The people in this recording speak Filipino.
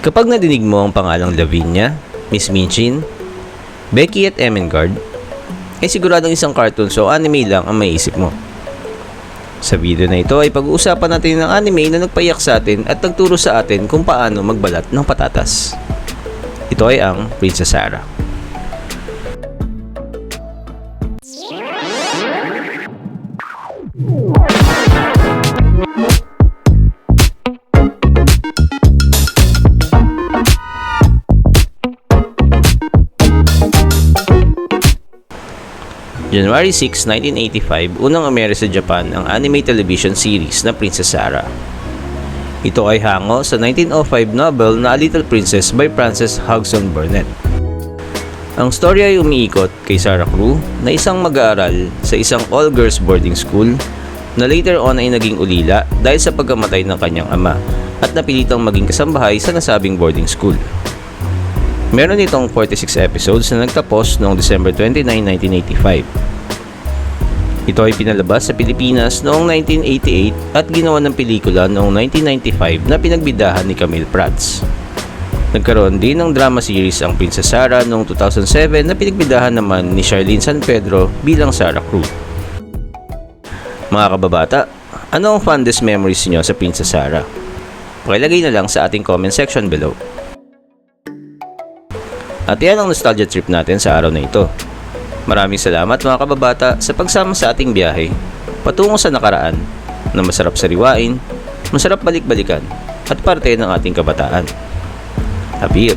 Kapag nadinig mo ang pangalang Lavinia, Miss Minchin, Becky at Emengard, ay siguradong isang cartoon so anime lang ang maiisip mo. Sa video na ito ay pag-uusapan natin ng anime na nagpayak sa atin at nagturo sa atin kung paano magbalat ng patatas. Ito ay ang Princess Sarah. January 6, 1985, unang amere sa Japan ang anime television series na Princess Sarah. Ito ay hango sa 1905 novel na A Little Princess by Frances Hodgson Burnett. Ang storya ay umiikot kay Sarah Crew na isang mag-aaral sa isang all-girls boarding school na later on ay naging ulila dahil sa pagkamatay ng kanyang ama at napilitang maging kasambahay sa nasabing boarding school. Meron itong 46 episodes na nagtapos noong December 29, 1985. Ito ay pinalabas sa Pilipinas noong 1988 at ginawa ng pelikula noong 1995 na pinagbidahan ni Camille Prats. Nagkaroon din ng drama series ang Princess Sarah noong 2007 na pinagbidahan naman ni Charlene San Pedro bilang Sarah Crew. Mga kababata, ano ang fondest memories niyo sa Princess Sarah? Pakilagay na lang sa ating comment section below. At yan ang nostalgia trip natin sa araw na ito. Maraming salamat mga kababata sa pagsama sa ating biyahe patungo sa nakaraan na masarap sariwain, masarap balik-balikan at parte ng ating kabataan. Apir!